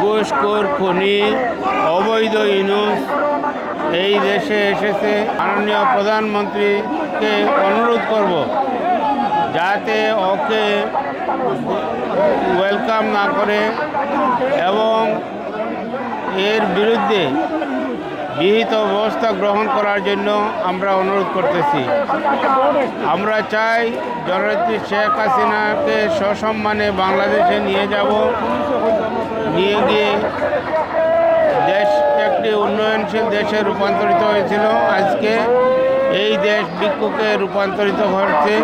ঘুষখোর খনি অবৈধ ইনুস এই দেশে এসেছে। মাননীয় প্রধানমন্ত্রীকে অনুরোধ করব যাতে ওকে ওয়েলকাম না করে এবং এর বিরুদ্ধে বিহিত ব্যবস্থা গ্রহণ করার জন্য আমরা অনুরোধ করতেছি। আমরা চাই জননেত্রী শেখ হাসিনাকে সসম্মানে বাংলাদেশে নিয়ে যাব। নিয়ে গিয়ে দেশ একটি উন্নয়নশীল দেশে রূপান্তরিত হয়েছিল। আজকে এই দেশ ভিক্ষুকে রূপান্তরিত হচ্ছে।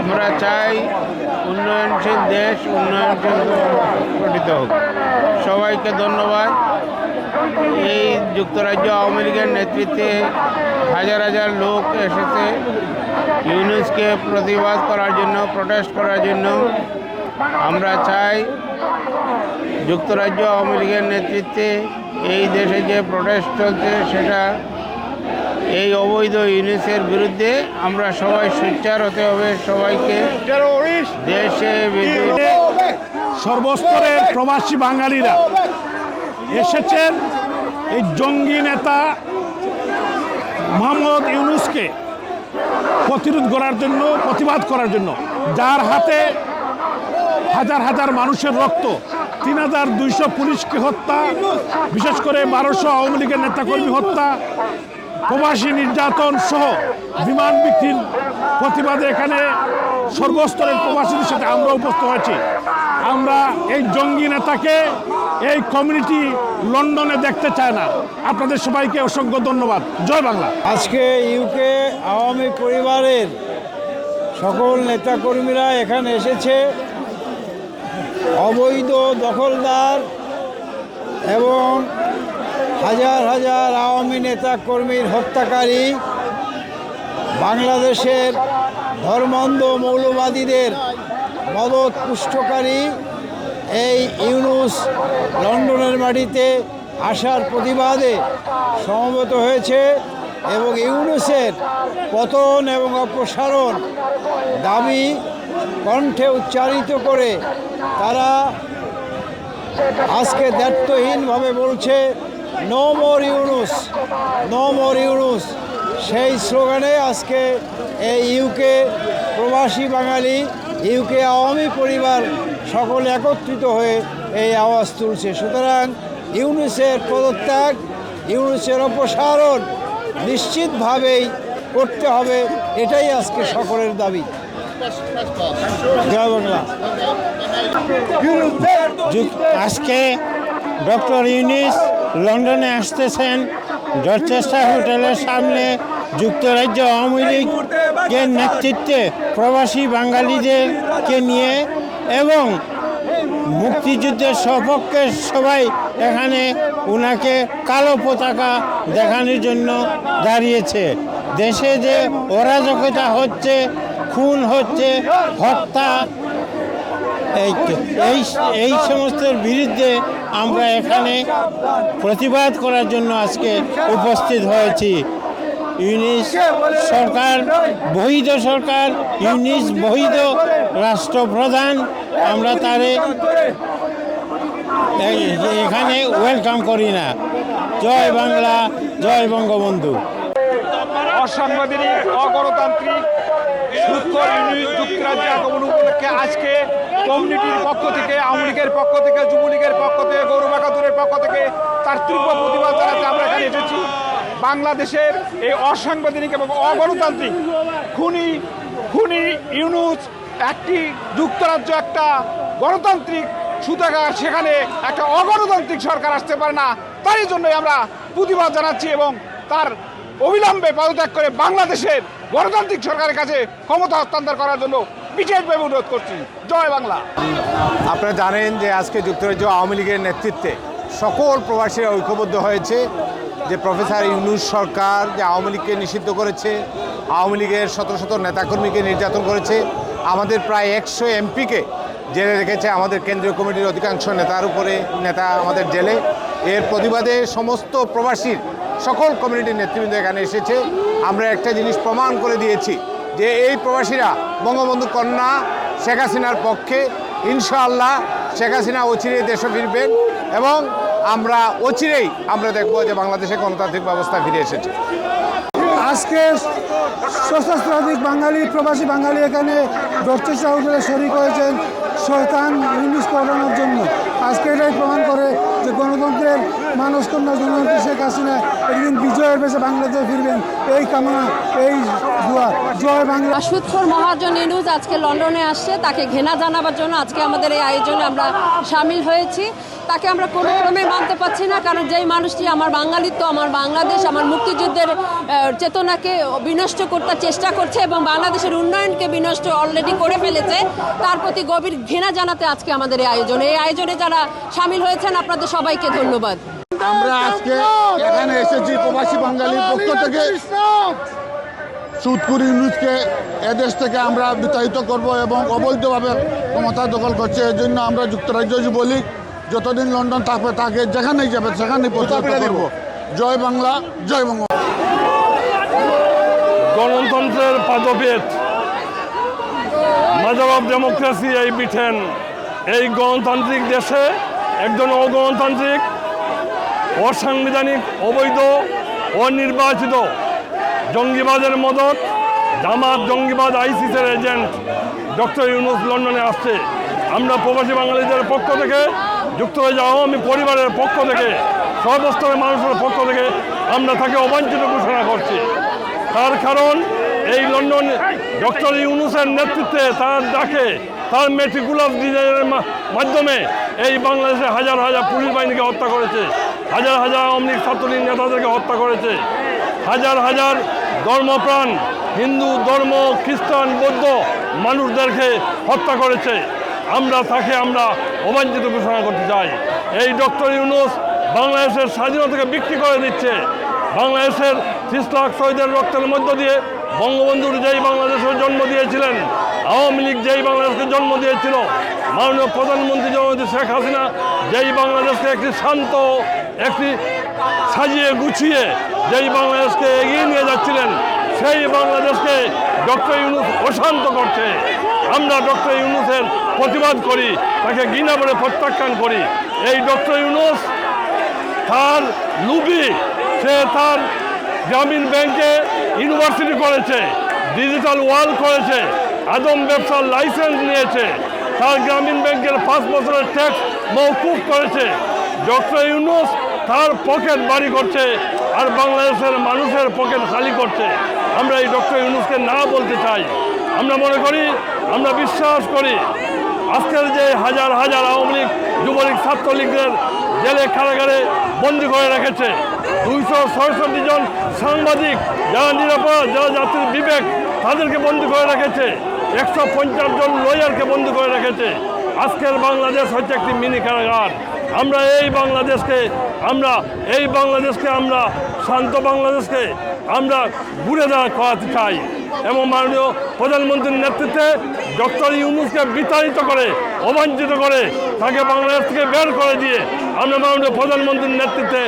আমরা চাই উন্নয়নশীল দেশ উন্নয়নশীল গঠিত হোক। সবাইকে ধন্যবাদ। এই যুক্তরাজ্য আওয়ামী লীগের নেতৃত্বে হাজার হাজার লোক এসেছে ইউনুসকে প্রতিবাদ করার জন্য প্রটেস্ট করার জন্য। আমরা চাই যুক্তরাজ্য আওয়ামী লীগের নেতৃত্বে এই দেশে যে প্রটেস্ট চলছে, সেটা এই অবৈধ ইউনিসের বিরুদ্ধে আমরা সবাই সোচ্চার হতে হবে, সবাইকে দেশে সর্বস্তরের প্রবাসী বাঙালিরা এসেছেন এই জঙ্গি নেতা মোহাম্মদ ইউনুসকে প্রতিরোধ করার জন্য, প্রতিবাদ করার জন্য। যার হাতে হাজার হাজার মানুষের রক্ত, তিন হাজার দুইশো পুলিশকে হত্যা, বিশেষ করে বারোশো আওয়ামী লীগের নেতাকর্মী হত্যা, প্রবাসী নির্যাতন সহ বিমান বিক্রির প্রতিবাদে এখানে সর্বস্তরের প্রবাসীদের সাথে আমরা উপস্থিত হয়েছি। আমরা এই জঙ্গি নেতাকে এই কমিউনিটি লন্ডনে দেখতে চায় না। আপনাদের সবাইকে অসংখ্য ধন্যবাদ। জয় বাংলা। আজকে ইউকে আওয়ামী পরিবারের সকল নেতাকর্মীরা এখানে এসেছে। অবৈধ দখলদার এবং হাজার হাজার আওয়ামী নেতা কর্মীর হত্যাকারী বাংলাদেশের ধর্মান্ধ মৌলবাদীদের মদত পুষ্টকারী এই ইউনুস লন্ডনের মাটিতে আসার প্রতিবাদে সমবেত হয়েছে এবং ইউনুসের পতন এবং অপসারণ দাবি কণ্ঠে উচ্চারিত করে তারা আজকে দায়িত্বহীনভাবে বলছে no more Yunus no more Yunus সেই স্লোগানে আজকে এই ইউকে প্রবাসী বাঙালি ইউকে আওয়ামী পরিবার সকলে একত্রিত হয়ে এই আওয়াজ তুলছে। সুতরাং ইউনুসের পদত্যাগ, ইউনুসের অপসারণ নিশ্চিতভাবেই করতে হবে, এটাই আজকে সকলের দাবি। জয় বাংলা। আজকে ডক্টর ইউনিস লন্ডনে আসতেছেন ডরচেস্টার হোটেলের সামনে যুক্তরাজ্য আওয়ামী লীগের নেতৃত্বে প্রবাসী বাঙালিদেরকে নিয়ে এবং মুক্তিযুদ্ধের সপক্ষে সবাই এখানে ওনাকে কালো পতাকা দেখানোর জন্য দাঁড়িয়েছে। দেশে যে অরাজকতা হচ্ছে, খুন হচ্ছে, হত্যা এই এই সমস্তের বিরুদ্ধে আমরা এখানে প্রতিবাদ করার জন্য আজকে উপস্থিত হয়েছি। ইউনিস সরকার বৈধ সরকার, ইউনিস বৈধ রাষ্ট্রপ্রধান, আমরা তারে এখানে ওয়েলকাম করি না। জয় বাংলা, জয় বঙ্গবন্ধু। অসাংবিধানিক অগণতান্ত্রিক ইউনিট যুক্তরাজ্যে আগমন উপলক্ষে আজকে কমিউনিটির পক্ষ থেকে, আওয়ামী লীগের পক্ষ থেকে, যুবলীগের পক্ষ থেকে, গৌরবা খাতুনের পক্ষ থেকে তার তীব্র প্রতিবাদ জানাতে আমরা এখানে এসেছি। বাংলাদেশের এই অসাংবিধানিক এবং অগণতান্ত্রিক খুনি খুনি ইউনুস, একটি যুক্তরাজ্য, একটা গণতান্ত্রিক সুতরাং সেখানে একটা অগণতান্ত্রিক সরকার আসতে পারে না। তারই জন্যই আমরা প্রতিবাদ জানাচ্ছি এবং তার অবিলম্বে পদত্যাগ করে বাংলাদেশের গণতান্ত্রিক সরকারের কাছে ক্ষমতা হস্তান্তর করার জন্য বিশেষভাবে অনুরোধ করছি। জয় বাংলা। আপনারা জানেন যে আজকে যুক্তরাজ্য আওয়ামী লীগের নেতৃত্বে সকল প্রবাসীরা ঐক্যবদ্ধ হয়েছে যে প্রফেসর ইউনুস সরকার যে আওয়ামী লীগকে নিষিদ্ধ করেছে, আওয়ামী লীগের শত শত নেতাকর্মীকে নির্যাতন করেছে, আমাদের প্রায় একশো এমপিকে জেলে রেখেছে আমাদের কেন্দ্রীয় কমিটির অধিকাংশ নেতার উপরে, নেতা আমাদের জেলে। এর প্রতিবাদে সমস্ত প্রবাসীর সকল কমিউনিটির নেতৃবৃন্দ এখানে এসেছে। আমরা একটা জিনিস প্রমাণ করে দিয়েছি যে এই প্রবাসীরা বঙ্গবন্ধু কন্যা শেখ হাসিনার পক্ষে, ইনশাআল্লাহ শেখ হাসিনা অচিরেই দেশে ফিরবেন এবং আমরা অচিরেই আমরা দেখব যে বাংলাদেশে গণতান্ত্রিক ব্যবস্থা ফিরে এসেছে। আজকে সশস্ত্রাধিক বাঙালি, প্রবাসী বাঙালি এখানে ডক্টর সাহুদের শরিক হয়েছেন শয়তান ইংলিশ করানোর জন্য। আজকে এটাই প্রমাণ করে যে গণতন্ত্রের মানসকন্যা জননেত্রী শেখ হাসিনা একদিন বিজয়ের বেশে বাংলাদেশে ফিরবেন। এই কামনা, এই দোয়া। জয় বাংলা। সুৎখর মহাজন নিউজ আজকে লন্ডনে আসছে, তাকে ঘেনা জানাবার জন্য আজকে আমাদের এই আয়োজনে আমরা সামিল হয়েছি। তাকে আমরা কোনো ক্রমে মানতে পারছি না, কারণ যেই মানুষটি আমার বাঙালিত্ব আমার বাংলাদেশ, আমার মুক্তিযুদ্ধের চেতনাকে বিনষ্ট করতে চেষ্টা করছে এবং বাংলাদেশের উন্নয়নকে বিনষ্ট অলরেডি করে ফেলেছে, তার প্রতি গভীর ঘৃণা জানাতে আজকে আমাদের এই আয়োজনে। এই আয়োজনে যারা সামিল হয়েছেন, আপনাদের সবাইকে ধন্যবাদ। আমরা আজকে এখানে এসেছি প্রবাসী বাঙালির পক্ষ থেকে। সুদকুর ইউনুসকে এদেশ থেকে আমরা বিতাড়িত করব এবং অবৈধভাবে ক্ষমতা দখল করছে। এর জন্য আমরা যুক্তরাজ্য যুবলীগ যতদিন লন্ডন থাকবে তাকে যেখানেই যাবে সেখানেই প্রতিহত করব। জয় বাংলা জয় বঙ্গ। গণতন্ত্রের পাদপেট মাজার অফ ডেমোক্রেসি এই বিঠেন এই গণতান্ত্রিক দেশে একজন অগণতান্ত্রিক, অসাংবিধানিক, অবৈধ, অনির্বাচিত জঙ্গিবাদের মদত, জামাত জঙ্গিবাদ আইসিসের এজেন্ট ডক্টর ইউনুস লন্ডনে আসছে। আমরা প্রবাসী বাঙালিদের পক্ষ থেকে যুক্তরাজ্য আওয়ামী পরিবারের পক্ষ থেকে, সর্বস্তরের মানুষের পক্ষ থেকে আমরা তাকে অবাঞ্ছিত ঘোষণা করছি। তার কারণ, এই লন্ডন ডক্টর ইউনুসের নেতৃত্বে তার ডাকে, তার মেট্রিকুলাস ডিজাইনের মাধ্যমে এই বাংলাদেশে হাজার হাজার পুলিশ বাহিনীকে হত্যা করেছে। হাজার হাজার আওয়ামী লীগ ছাত্রলীগ নেতাদেরকে হত্যা করেছে। হাজার হাজার ধর্মপ্রাণ, হিন্দু, ধর্ম, খ্রিস্টান, বৌদ্ধ মানুষদেরকে হত্যা করেছে। আমরা তাকে আমরা অবাঞ্ছিত ঘোষণা করতে চাই। এই ডক্টর ইউনুস বাংলাদেশের স্বাধীনতাকে বিক্রি করে দিচ্ছে। বাংলাদেশের ত্রিশ লাখ শহীদের রক্তের মধ্য দিয়ে বঙ্গবন্ধুর যেই বাংলাদেশের জন্ম দিয়েছিলেন আওয়ামী লীগ যেই বাংলাদেশকে জন্ম দিয়েছিল, মাননীয় প্রধানমন্ত্রী জননেত্রী শেখ হাসিনা যেই বাংলাদেশকে একটি শান্ত, একটি সাজিয়ে গুছিয়ে যেই বাংলাদেশকে এগিয়ে নিয়ে যাচ্ছিলেন, সেই বাংলাদেশকে ডক্টর ইউনুস অশান্ত করছে। আমরা ডক্টর ইউনুসের প্রতিবাদ করি, তাকে ঘৃণা করে প্রত্যাখ্যান করি। এই ডক্টর ইউনুস তার লুবি, সে তার গ্রামীণ ব্যাংকে ইউনিভার্সিটি করেছে, ডিজিটাল ওয়াল করেছে। আদম ব্যবসার লাইসেন্স নিয়েছে। তার গ্রামীণ ব্যাংকের পাঁচ বছরের ট্যাক্স মৌকুফ করেছে। ডক্টর ইউনুস তার পকেট বাড়ি করছে আর বাংলাদেশের মানুষের পকেট খালি করছে। আমরা এই ডক্টর ইউনুসকে না বলতে চাই। আমরা মনে করি, আমরা বিশ্বাস করি, আজকের যে হাজার হাজার আওয়ামী লীগ, যুবলীগ ছাত্রলীগদের জেলে কারাগারে বন্দি করে রেখেছে। দুইশো ছয়ষট্টি জন সাংবাদিক, যারা নিরাপদ যারা জাতির বিবেক, তাদেরকে বন্দি করে রেখেছে। একশো পঞ্চাশ জন লয়ারকে বন্দি করে রেখেছে। আজকের বাংলাদেশ হচ্ছে একটি মিনি কারাগার। আমরা এই বাংলাদেশকে, আমরা এই বাংলাদেশকে, আমরা শান্ত বাংলাদেশকে, আমরা ঘুরে দাঁড়া করাতে চাই। এবং মাননীয় প্রধানমন্ত্রীর নেতৃত্বে ডক্টর ইউনুসকে বিতাড়িত করে, অবাঞ্ছিত করে, তাকে বাংলাদেশ থেকে বের করে দিয়ে আমরা মাননীয় প্রধানমন্ত্রীর নেতৃত্বে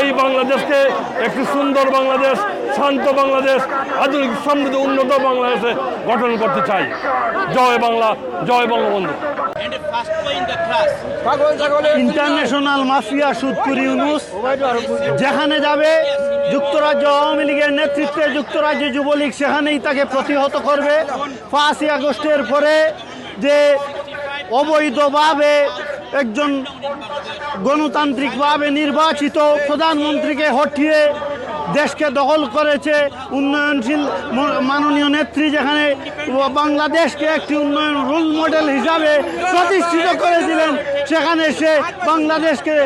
এই বাংলাদেশকে, একটি সুন্দর বাংলাদেশ শান্ত বাংলাদেশ, আধুনিক সমৃদ্ধ, উন্নত বাংলাদেশে গঠন করতে চাই। জয় বাংলা, জয় বঙ্গবন্ধু। ইন্টারন্যাশনাল মাফিয়া সুদপুর ইউনুস, যেখানে যাবে যুক্তরাজ্য আওয়ামী লীগের নেতৃত্বে যুক্তরাজ্য যুবলীগ, সেখানেই তাকে প্রতিহত করবে। পাঁচই আগস্টের পরে যে অবৈধভাবে একজন গণতান্ত্রিকভাবে নির্বাচিত প্রধানমন্ত্রীকে হটিয়ে দেশকে দখল করেছে উন্নয়নশীল মাননীয় নেত্রী যেখানে বাংলাদেশকে একটি উন্নয়ন রোল মডেল হিসাবে প্রতিষ্ঠিত করেছিলেন, সেখানে সে বাংলাদেশকে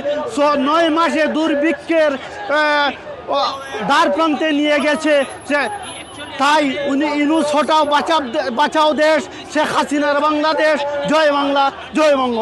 নয় মাসে দুর্ভিক্ষের দ্বার প্রান্তে নিয়ে গেছে। সে তাই উনি ইনু হটাও বাঁচাও বাঁচাও দেশ, শেখ হাসিনার বাংলাদেশ। জয় বাংলা, জয় বঙ্গ।